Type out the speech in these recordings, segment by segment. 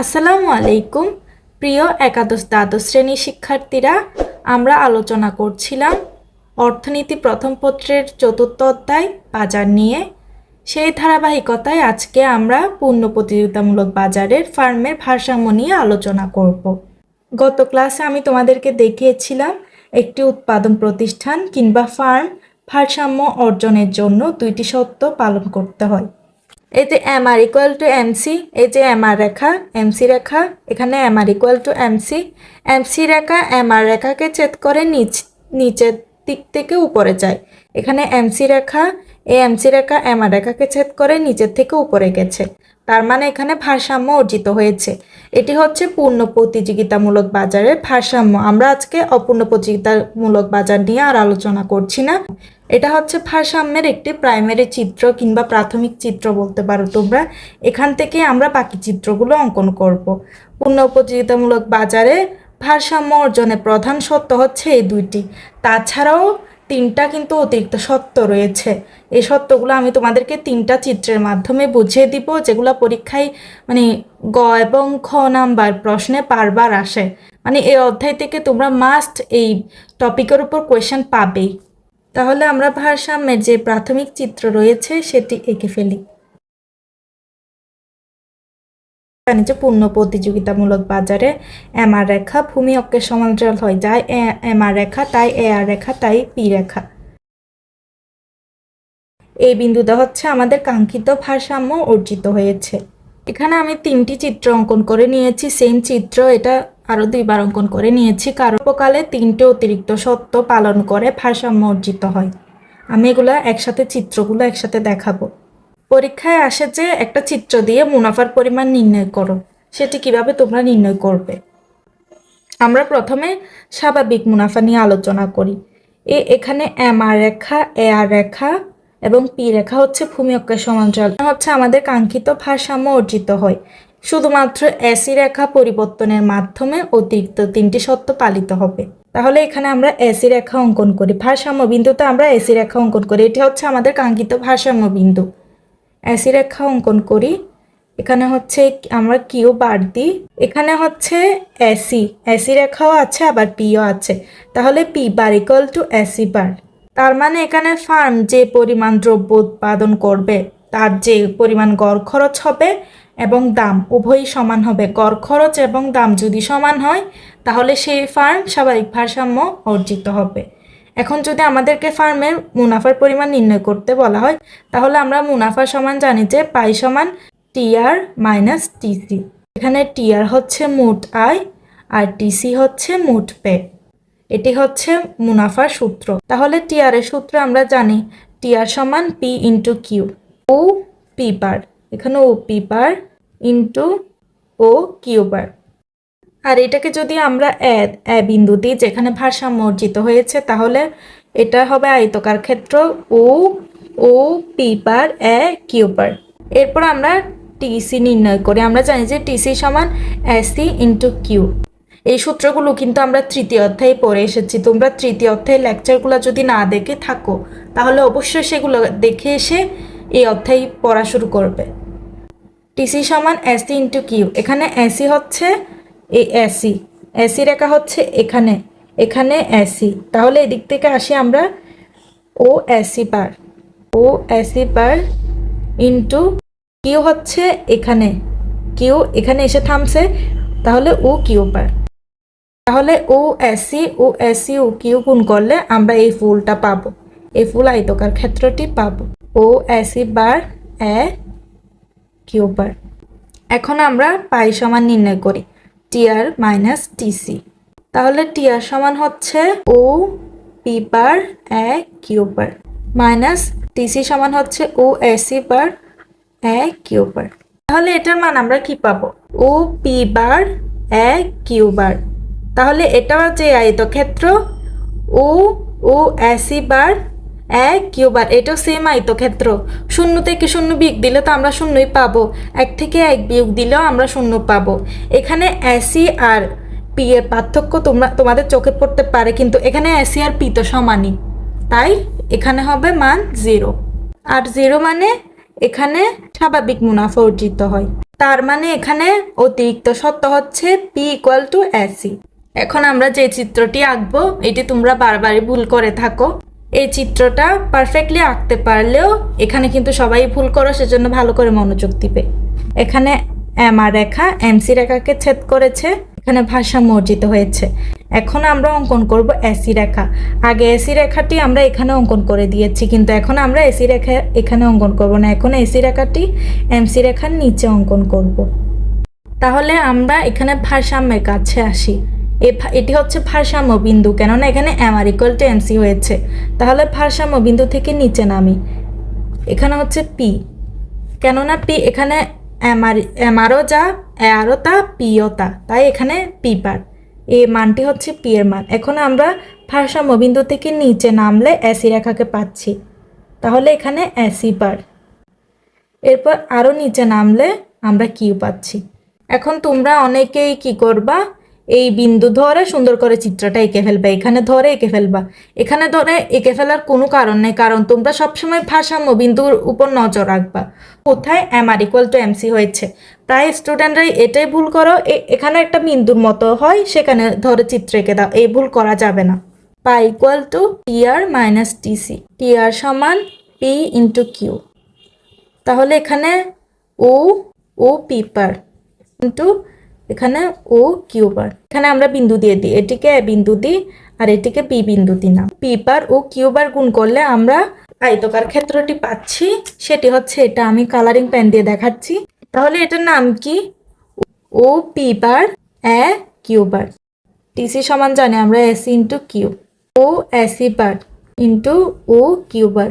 আসসালামু আলাইকুম, প্রিয় একাদশ দ্বাদশ শ্রেণির শিক্ষার্থীরা, আমরা আলোচনা করছিলাম অর্থনীতি প্রথম পত্রের চতুর্থ অধ্যায় বাজার নিয়ে। সেই ধারাবাহিকতায় আজকে আমরা পূর্ণ প্রতিযোগিতামূলক বাজারের ফার্মের ভারসাম্য নিয়ে আলোচনা করব। গত ক্লাসে আমি তোমাদেরকে দেখিয়েছিলাম একটি উৎপাদন প্রতিষ্ঠান কিংবা ফার্ম ভারসাম্য অর্জনের জন্য দুইটি সত্য পালন করতে হয়। যে M R equal to MC এই যে এম আর রেখা এমসি রেখা, এখানে M R equal to MC MC Rekha M R রেখাকে ছেদ করে নিচ, নিচের দিক থেকে উপরে যায়। এখানে এমসি রেখা, এই এমসি রেখা এম আর রেখাকে ছেদ করে নিচের থেকে উপরে গেছে। তার মানে এখানে ভারসাম্য অর্জিত হয়েছে। এটি হচ্ছে পূর্ণ প্রতিযোগিতামূলক বাজারের ভারসাম্য। আমরা আজকে অপূর্ণ প্রতিযোগিতামূলক বাজার নিয়ে আর আলোচনা করছি না। এটা হচ্ছে ভারসাম্যের একটি প্রাইমারি চিত্র কিংবা প্রাথমিক চিত্র বলতে পারো তোমরা। এখান থেকে আমরা বাকি চিত্রগুলো অঙ্কন করব। পূর্ণ প্রতিযোগিতামূলক বাজারে ভারসাম্য অর্জনের প্রধান সত্য হচ্ছে এই দুইটি। তাছাড়াও তিনটা কিন্তু অতিরিক্ত সত্য রয়েছে। এই সত্যগুলো আমি তোমাদেরকে তিনটা চিত্রের মাধ্যমে বুঝিয়ে দিব, যেগুলো পরীক্ষায় মানে গ এবং খ নাম্বার প্রশ্নে বারবার আসে। মানে এই অধ্যায় থেকে তোমরা মাস্ট এই টপিকের উপর কোয়েশ্চেন পাবেই। তাহলে আমরা ভারসাম্যের যে প্রাথমিক চিত্র রয়েছে, সেটি এঁকে ফেলি। জানি যে পূর্ণ প্রতিযোগিতামূলক বাজারে এম আর রেখা ভূমি অক্ষের সমান্তরাল হয় যায়। এম আর রেখা, তাই এ আর রেখা, তাই পি রেখা। এই বিন্দুটা হচ্ছে আমাদের কাঙ্ক্ষিত ভারসাম্য অর্জিত হয়েছে। এখানে আমি তিনটি চিত্র অঙ্কন করে নিয়েছি। সেম চিত্র, এটা আরও দুইবার অঙ্কন করে নিয়েছি। কারণ উপকালে তিনটে অতিরিক্ত সত্য পালন করে ভারসাম্য অর্জিত হয়। আমি এগুলো একসাথে, চিত্রগুলো একসাথে দেখাবো। পরীক্ষায় আসে যে একটা চিত্র দিয়ে মুনাফার পরিমাণ নির্ণয় করো, সেটি কীভাবে তোমরা নির্ণয় করবে? আমরা প্রথমে স্বাভাবিক মুনাফা নিয়ে আলোচনা করি। এ এখানে এম আর রেখা, এ আর রেখা এবং পি রেখা হচ্ছে ভূমি সমান্তরাল। হচ্ছে আমাদের কাঙ্ক্ষিত ভারসাম্য অর্জিত হয়। শুধুমাত্র এসি রেখা পরিবর্তনের মাধ্যমে অতিরিক্ত তিনটি সত্য পালিত হবে। তাহলে এখানে আমরা এসি রেখা অঙ্কন করি। ভারসাম্য বিন্দুতে আমরা এসি রেখা অঙ্কন করি। এটি হচ্ছে আমাদের কাঙ্ক্ষিত ভারসাম্য বিন্দু। এসি রেখা অঙ্কন করি। এখানে হচ্ছে আমরা কিউ বার দিই। এখানে হচ্ছে এসি এসি রেখাও আছে, আবার পিও আছে। তাহলে P bar equal to AC bar. তার মানে এখানে ফার্ম যে পরিমাণ দ্রব্য উৎপাদন করবে, তার যে পরিমাণ গড় খরচ হবে এবং দাম উভয়ই সমান হবে। গড় খরচ এবং দাম যদি সমান হয়, তাহলে সেই ফার্ম স্বাভাবিক ভারসাম্য অর্জিত হবে। এখন যদি আমাদেরকে ফার্মের মুনাফার পরিমাণ নির্ণয় করতে বলা হয়, তাহলে আমরা মুনাফা সমান জানি যে পাই সমান টিআর মাইনাস টিসি। এখানে টিআর হচ্ছে মোট আয় আর টিসি হচ্ছে মোট পে এটি হচ্ছে মুনাফার সূত্র। তাহলে টিআর এর সূত্র আমরা জানি টিআর সমান P into Q O P bar এখানে O P bar into O Q bar আর এটাকে যদি আমরা এ বিন্দু দিই যেখানে ভারসাম্য অর্জিত হয়েছে, তাহলে এটা হবে আয়তকার ক্ষেত্র ও ও পি পার এ কিউ বার এরপর আমরা টিসি নির্ণয় করি। আমরা জানি যে টিসি সমান এসি ইন্টু কিউ এই সূত্রগুলো কিন্তু আমরা তৃতীয় অধ্যায়ে পড়ে এসেছি। তোমরা তৃতীয় অধ্যায়ের লেকচারগুলো যদি না দেখে থাকো, তাহলে অবশ্যই সেগুলো দেখে এসে এই অধ্যায় পড়া শুরু করবে। টিসি সমান এসি ইন্টু কিউ এখানে এসি হচ্ছে এই অ্যাসি এসি রেখা হচ্ছে এখানে। এখানে অ্যাসি তাহলে এদিক থেকে আসি আমরা ও অ্যাসি পার ও অ্যাসি পার ইন্টু কিউ হচ্ছে এখানে। কিউ এখানে এসে থামছে। তাহলে ও কিউ বার তাহলে ও অ্যাসি ও এসি ও কিউ গুণ করলে আমরা এই ফুলটা পাবো। এই ফুল আয়তকার ক্ষেত্রটি পাবো। ও অ্যাসি বার এ কিউ বার এখন আমরা পাই সমান নির্ণয় করি। TR minus TC. তাহলে টিআর সমান হচ্ছে O P bar A Q bar minus TC সমান হচ্ছে ও AC bar A Q bar তাহলে এটার মান আমরা কি পাবো? ও P bar A Q bar তাহলে এটা যে আয়তক্ষেত্র, ও ও এসি বার এক, কিউবার, এটাও সেম আয়তক্ষেত্র। শূন্য থেকে শূন্য বিয়োগ দিলে তো আমরা শূন্যই পাবো। এক থেকে এক বিয়োগ দিলেও আমরা শূন্য পাবো। এখানে এসি আর পি এর পার্থক্য তোমরা, তোমাদের চোখে পড়তে পারে, কিন্তু এখানে এসি আর পি তো সমানই। তাই এখানে হবে মান জিরো আর জিরো মানে এখানে স্বাভাবিক মুনাফা অর্জিত হয়। তার মানে এখানে অতিরিক্ত সত্য হচ্ছে পি ইকুয়াল টু এসি এখন আমরা যে চিত্রটি আঁকবো, এটি তোমরা বারবারই ভুল করে থাকো। এই চিত্রটা পারফেক্টলি আঁকতে পারলেও এখানে কিন্তু সবাই ভুল করো, সেজন্য ভালো করে মনোযোগ দিবে। এখানে এম আর রেখা এমসি রেখাকে ছেদ করেছে, এখানে ভাষাম্য মর্জিত হয়েছে। এখন আমরা অঙ্কন করব এসি রেখা। আগে এসি রেখাটি আমরা এখানে অঙ্কন করে দিয়েছি, কিন্তু এখন আমরা এসি রেখা এখানে অঙ্কন করব না। এখন এসি রেখাটি এমসি রেখার নিচে অঙ্কন করব। তাহলে আমরা এখানে ভারসাম্যের কাছে আসি। এটি হচ্ছে ভারসাম্য বিন্দু, কেননা এখানে M R equal to MC হয়েছে। তাহলে ভারসাম্য বিন্দু থেকে নিচে নামি। এখানে হচ্ছে পি কেননা পি এখানে এমআর এমআরও যা এআরও তা পিও তা। তাই এখানে পি পার এই মানটি হচ্ছে পি এর মান। এখন আমরা ভারসাম্য বিন্দু থেকে নিচে নামলে এসি রেখাকে পাচ্ছি। তাহলে এখানে এসি পার এরপর আরও নিচে নামলে আমরা কিউ পাচ্ছি। এখন তোমরা অনেকেই কি করবা? এই বিন্দু ধরে সুন্দর করে চিত্রটা এঁকে ফেলবা, এখানে ধরে এঁকে ফেলবা। এখানে ধরে এঁকে ফেলার কোনো কারণ নেই, কারণ তোমরা সবসময় ভারসাম্য বিন্দুর উপর নজর রাখবা। কোথায় M R equal to MC হয়েছে? প্রায় স্টুডেন্টরাই এটাই ভুল করো এখানে একটা বিন্দুর মতো হয়, সেখানে ধরে চিত্র এঁকে দাও, এই ভুল করা যাবে না। Pi equal to T R minus TC T R সমান পি ইন্টু কিউ তাহলে এখানে ও ও পিপার কিন্তু এখানে ও কিউবার এখানে আমরা বিন্দু দিয়ে দিই। এটিকে এ বিন্দু দিই আর এটিকে পি বিন্দু দিই না। পিপার ও কিউবার গুণ করলে আমরা আয়তকার ক্ষেত্রটি পাচ্ছি। সেটি হচ্ছে এটা। আমি কালারিং পেন দিয়ে দেখাচ্ছি। তাহলে এটার নাম কি? ও, পি পিপার এ কিউবার টিসি সমান জানি আমরা S into Q O. AC bar into O Q bar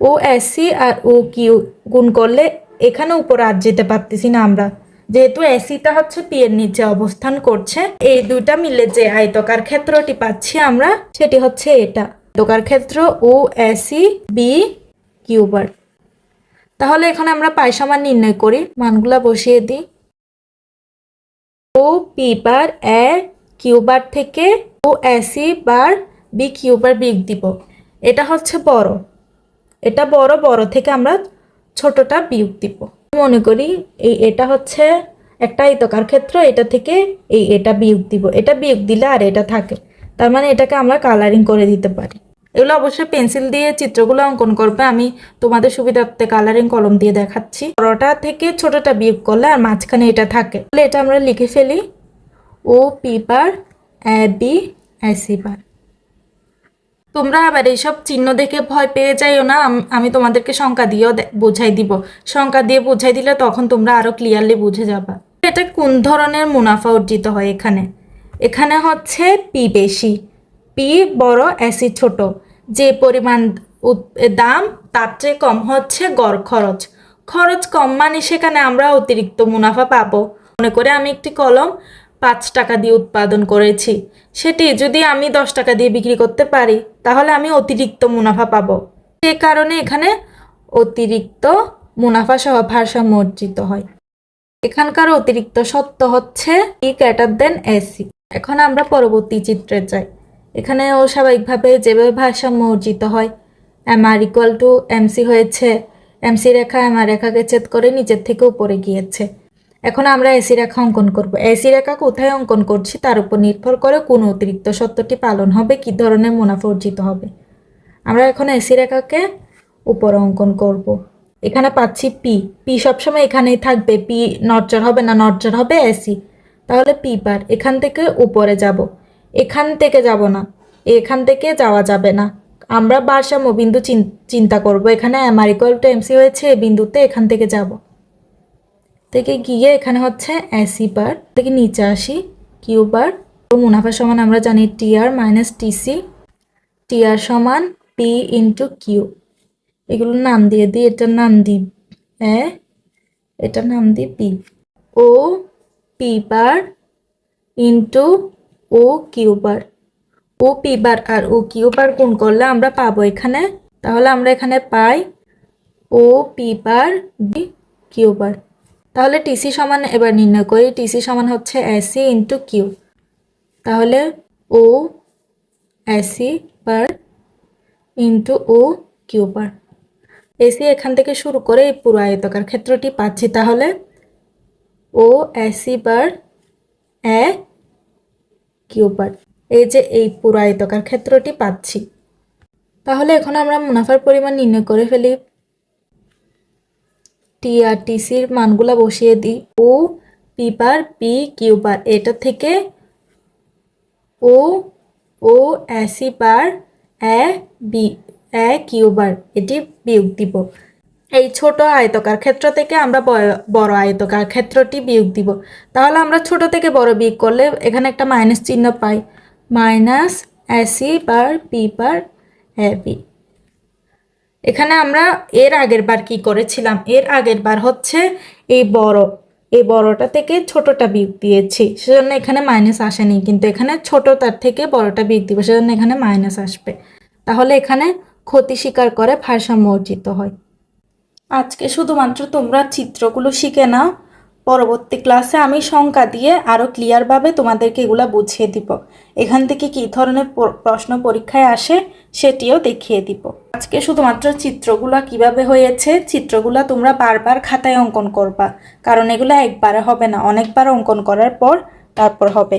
O AC আর ও কিউ গুণ করলে এখানে উপর আর যেতে পারতেছি না আমরা। যেহেতু এসিটা হচ্ছে পি এর নিচে অবস্থান করছে, এই দুইটা মিলে যে আয়তকার ক্ষেত্রটি পাচ্ছি আমরা, সেটি হচ্ছে এটা। আয়তকার ক্ষেত্র ও এসি বি কিউবার তাহলে এখানে আমরা পাই সমান নির্ণয় করি, মানগুলা বসিয়ে দিই। O P bar A Q bar থেকে O AC bar B Q bar big দিব। এটা হচ্ছে বড়। এটা বড় বড় থেকে আমরা ছোটটা বিয়োগ দিব। মনে করি, এই এটা হচ্ছে একটা আয়তকার ক্ষেত্র, এটা থেকে এই এটা বিয়োগ দিব। এটা বিয়োগ দিলে আর এটা থাকে। তার মানে এটাকে আমরা কালারিং করে দিতে পারি। এগুলো অবশ্যই পেন্সিল দিয়ে চিত্রগুলো অঙ্কন করবে, আমি তোমাদের সুবিধার্থে কালারিং কলম দিয়ে দেখাচ্ছি। বড়টা থেকে ছোটটা বিয়োগ করলে আর মাঝখানে এটা থাকে। তাহলে এটা আমরা লিখে ফেলি O P bar A B AC bar তোমরা আবার এইসব চিহ্ন দেখে ভয় পেয়ে যাইও না, আমি তোমাদেরকে সংখ্যা দিয়েও বোঝাই দিব। সংখ্যা দিয়ে বোঝাই দিলে তখন তোমরা আরও ক্লিয়ারলি বুঝে যাবা। এটা কোন ধরনের মুনাফা অর্জিত হয় এখানে? এখানে হচ্ছে পি বেশি। পি বড় অ্যাসি ছোট। যে পরিমাণ দাম, তার চেয়ে কম হচ্ছে গড় খরচ। খরচ কম মানে সেখানে আমরা অতিরিক্ত মুনাফা পাবো। মনে করে আমি একটি কলম পাঁচ টাকা দিয়ে উৎপাদন করেছি। সেটি যদি আমি দশ টাকা দিয়ে বিক্রি করতে পারি, তাহলে আমি অতিরিক্ত মুনাফা পাবো। সে কারণে এখানে অতিরিক্ত মুনাফা সহ ভারসাম্য অর্জিত হয়। এখানকার অতিরিক্ত সত্য হচ্ছে ই গ্রেটার দেন এসি এখন আমরা পরবর্তী চিত্রে যাই। এখানে স্বাভাবিকভাবে যেভাবে ভারসাম্য অর্জিত হয়, M R equal to MC হয়েছে। এমসি রেখা, এম আর রেখাকে ছেদ করে নিচের থেকে উপরে গিয়েছে। এখন আমরা এসি রেখা অঙ্কন করব। এসি রেখা কোথায় অঙ্কন করছি তার উপর নির্ভর করে কোন অতিরিক্ত সত্যটি পালন হবে, কি ধরনের মুনাফা অর্জিত হবে। আমরা এখন এসি রেখাকে উপরে অঙ্কন করব। এখানে পাচ্ছি পি পি সবসময় এখানেই থাকবে। পি নর্জার হবে না নর্জার হবে এসি। তাহলে পি পার এখান থেকে উপরে যাব। এখান থেকে যাব না। এখান থেকে যাওয়া যাবে না। আমরা ভারসাম্য বিন্দু চিন- চিন্তা করব। এখানে M R equal to MC হয়েছে বিন্দুতে এখান থেকে যাব। থেকে গিয়ে এখানে হচ্ছে এসি বার থেকে নিচে আসি কিউ বার তো মুনাফা সমান আমরা জানি টি R minus TC T R সমান পি ইন্টু কিউ এগুলোর নাম দিয়ে দিই, এটার নাম দিই এ এটার নাম দিই P O P bar into O Q bar O P bar আর ও কিউ বার গুণ করলে আমরা পাবো এখানে, তাহলে আমরা এখানে পাই O P bar B Q bar তাহলে টিসি সমান এবার নির্ণয় করি। টিসি সমান হচ্ছে এসি ইন্টু কিউ তাহলে O AC bar into O Q bar AC এখান থেকে শুরু করে এই পুরো আয়তকার ক্ষেত্রটি পাচ্ছি। তাহলে ও এসি বার এ কিউবার এই যে এই পুরো আয়তকার ক্ষেত্রটি পাচ্ছি। তাহলে এখন আমরা মুনাফার পরিমাণ নির্ণয় করে ফেলি। টিআরটিসির মানগুলা বসিয়ে দিই। O P bar P Q bar এটা থেকে ও ও অ্যাসি বার এ, বি, এ কিউ বার এটি বিয়োগ দিব। এই ছোট আয়তকার ক্ষেত্র থেকে আমরা বড় আয়তকার ক্ষেত্রটি বিয়োগ দিব। তাহলে আমরা ছোট থেকে বড় বিয়োগ করলে এখানে একটা মাইনাস চিহ্ন পাই। Minus AC bar, P bar, A, B. এখানে আমরা এর আগের বার কি করেছিলাম? এর আগের বার হচ্ছে এই বড়। এই বড়টা থেকে ছোটটা বিয়োগ দিয়েছি। সেজন্য এখানে মাইনাস আসেনি। কিন্তু এখানে ছোটটার থেকে বড়টা বিয়োগ দিব। সেজন্য এখানে মাইনাস আসবে। তাহলে এখানে ক্ষতি স্বীকার করে ভারসাম্য অর্জিত হয়। আজকে শুধুমাত্র তোমরা চিত্রগুলো শিখে নাও। পরবর্তী ক্লাসে আমি সংখ্যা দিয়ে আরও ক্লিয়ারভাবে তোমাদেরকে এগুলা বুঝিয়ে দিব। এখান থেকে কী ধরনের প্রশ্ন পরীক্ষায় আসে সেটিও দেখিয়ে দিব। আজকে শুধুমাত্র চিত্রগুলো কীভাবে হয়েছে, চিত্রগুলো তোমরা বারবার খাতায় অঙ্কন করবা, কারণ এগুলো একবারে হবে না, অনেকবার অঙ্কন করার পর তারপর হবে।